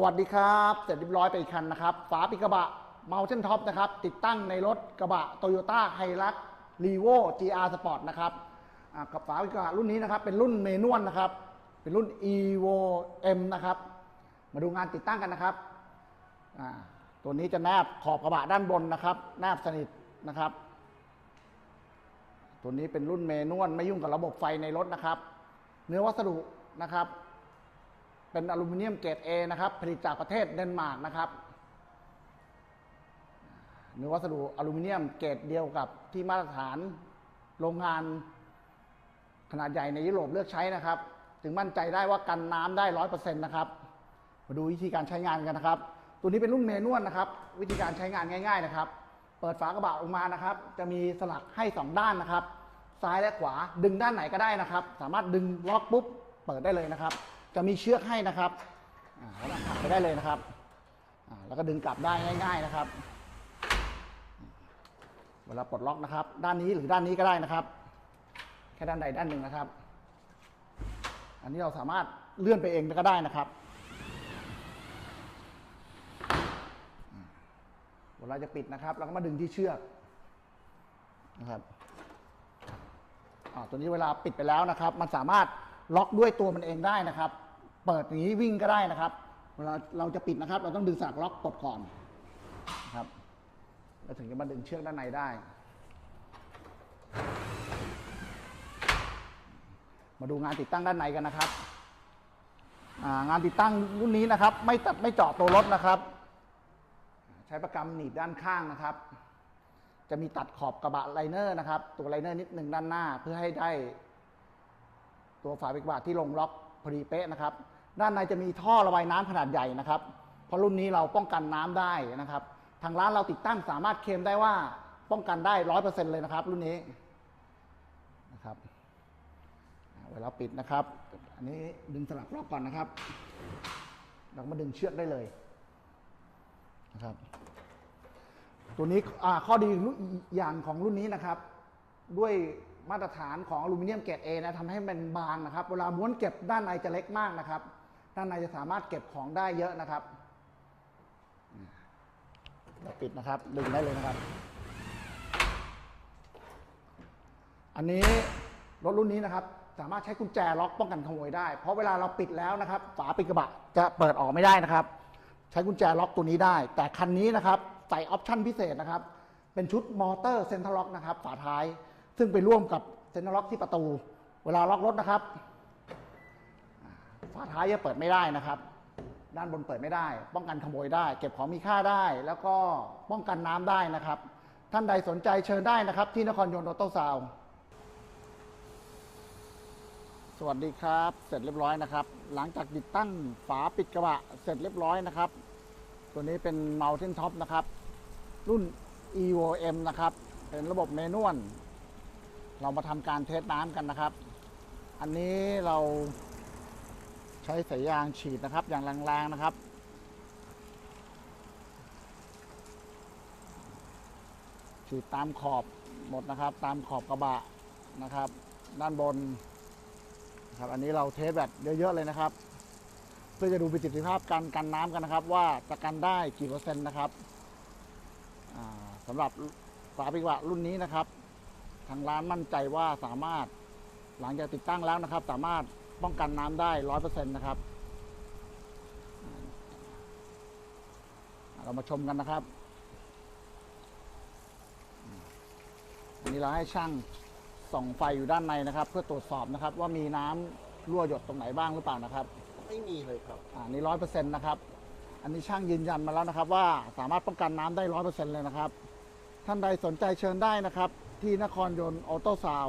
สวัสดีครับ เสร็จเรียบร้อยไปอีกคันนะครับ ฝาปิกระบะ Mountain Top นะครับ ติดตั้งในรถกระบะ Toyota h i l u x r e v o GR Sport นะครับกับฝาปิกระบะรุ่นนี้นะครับ เป็นรุ่นเมนวลนะครับ เป็นรุ่น Evo M นะครับ มาดูงานติดตั้งกันนะครับ ตัวนี้จะแนบขอบกระบะด้านบนนะครับ แนบสนิทนะครับ ตัวนี้เป็นรุ่นเมนวลไม่ยุ่งกับระบบไฟในรถนะครับ เนื้อวัสดุนะครับ เป็นอลูมิเนียมเกรด A นะครับ ผลิตจากประเทศเดนมาร์กนะครับเนื้อวัสดุอลูมิเนียมเกรดเดียวกับที่มาตรฐานโรงงานขนาดใหญ่ในยุโรปเลือกใช้นะครับ จึงมั่นใจได้ว่ากันน้ำได้ร้อยเปอร์เซ็นต์นะครับ มาดูวิธีการใช้งานกันนะครับ ตัวนี้เป็นรุ่นเมนวลนะครับ วิธีการใช้งานง่าย ๆนะครับ เปิดฝากระบะออกมานะครับ จะมีสลักให้สองด้านนะครับ ซ้ายและขวาดึงด้านไหนก็ได้นะครับ สามารถดึงล็อกปุ๊บเปิดได้เลยนะครับ จะมีเชือกให้นะครับแล้วหักไปได้เลยนะครับแล้วก็ดึงกลับได้ง่าย ๆนะครับ เวลาปลดล็อกนะครับ ด้านนี้หรือด้านนี้ก็ได้นะครับ แค่ด้านใดด้านหนึ่งนะครับ อันนี้เราสามารถเลื่อนไปเองก็ได้นะครับ เวลาจะปิดนะครับ เราก็มาดึงที่เชือกนะครับตัวนี้เวลาปิดไปแล้วนะครับ มันสามารถ ล็อกด้วยตัวมันเองได้นะครับ เปิดอย่างนี้วิ่งก็ได้นะครับเวลาเราจะปิดนะครับ เราต้องดึงสากล็อกปลดก่อนนะครับแล้วถึงจะมาดึงเชือกด้านในได้ มาดูงานติดตั้งด้านในกันนะครับางานติดตั้งรุ่นนี้นะครับ ไม่ตัดไม่เจาะตัวรถนะครับ ใช้ประกำหนีบด้านข้างนะครับ จะมีตัดขอบกระบะไลเนอร์นะครับ ตัวไลเนอร์นิดหนึ่งด้านหน้าเพื่อให้ได้ ตัวฝาปิดกระบะที่ลงล็อกพอดีเป๊ะนะครับ ด้านในจะมีท่อระบายน้ำขนาดใหญ่นะครับ เพราะรุ่นนี้เราป้องกันน้ำได้นะครับ ทางร้านเราติดตั้งสามารถเคลมได้ว่าป้องกันได้ร้อยเปอร์เซ็นเลยนะครับ รุ่นนี้นะครับเวลาปิดนะครับ อันนี้ดึงสลักล็อกก่อนนะครับ เราก็มาดึงเชือกได้เลยนะครับ ตัวนี้ข้อดีอย่างของรุ่นนี้นะครับ ด้วยมาตรฐานของอลูมิเนียมเกรด A นะทำให้มันบางนะครับ เวลาม้วนเก็บด้านในจะเล็กมากนะครับ ด้านในจะสามารถเก็บของได้เยอะนะครับเราปิดนะครับดึงได้เลยนะครับ อันนี้รถรุ่นนี้นะครับ สามารถใช้กุญแจล็อกป้องกันขโมยได้ เพราะเวลาเราปิดแล้วนะครับ ฝาปิดกระบะจะเปิดออกไม่ได้นะครับ ใช้กุญแจล็อกตัวนี้ได้ แต่คันนี้นะครับใส่ออปชั่นพิเศษนะครับ เป็นชุดมอเตอร์เซ็นทรัลล็อกนะครับ ฝาท้าย ซึ่งไปร่วมกับเซนทรัลล็อกที่ประตู เวลาล็อกรถนะครับฝาท้ายจะเปิดไม่ได้นะครับ ด้านบนเปิดไม่ได้ ป้องกันขโมยได้ เก็บของมีค่าได้ แล้วก็ป้องกันน้ำได้นะครับ ท่านใดสนใจเชิญได้นะครับ ที่นครยนต์ออโต้ซาวสวัสดีครับ เสร็จเรียบร้อยนะครับ หลังจากติดตั้งฝาปิดกระบะเสร็จเรียบร้อยนะครับ ตัวนี้เป็น Mountain Top นะครับ รุ่น Evo M นะครับ เป็นระบบเมนวล เรามาทำการเทสน้ำกันนะครับ อันนี้เราใช้สายยางฉีดนะครับ อย่างแรงๆนะครับ ฉีดตามขอบหมดนะครับ ตามขอบกระบะนะครับ ด้านบนครับอันนี้เราเทสแบบเยอะๆเลยนะครับ เพื่อจะดูประสิทธิภาพการกันน้ำกันนะครับ ว่าจะกันได้กี่เปอร์เซ็นต์นะครับอ่าสำหรับฝาปิกระบะรุ่นนี้นะครับ ทางร้านมั่นใจว่าสามารถหลังจากติดตั้งแล้วนะครับ สามารถป้องกันน้ำได้ร้อยเปอร์เซ็นต์นะครับอ่าเรามาชมกันนะครับอันนี้เราให้ช่างส่องไฟอยู่ด้านในนะครับ เพื่อตรวจสอบนะครับ ว่ามีน้ำรั่วหยดตรงไหนบ้างหรือเปล่านะครับไม่มีเลยครับ อ่านี่ร้อยเปอร์เซ็นต์นะครับ อันนี้ช่างยืนยันมาแล้วนะครับ ว่าสามารถป้องกันน้ำได้ร้อยเปอร์เซ็นต์เลยนะครับ ท่านใดสนใจเชิญได้นะครับ ที่นครยนต์ออโต้ซาว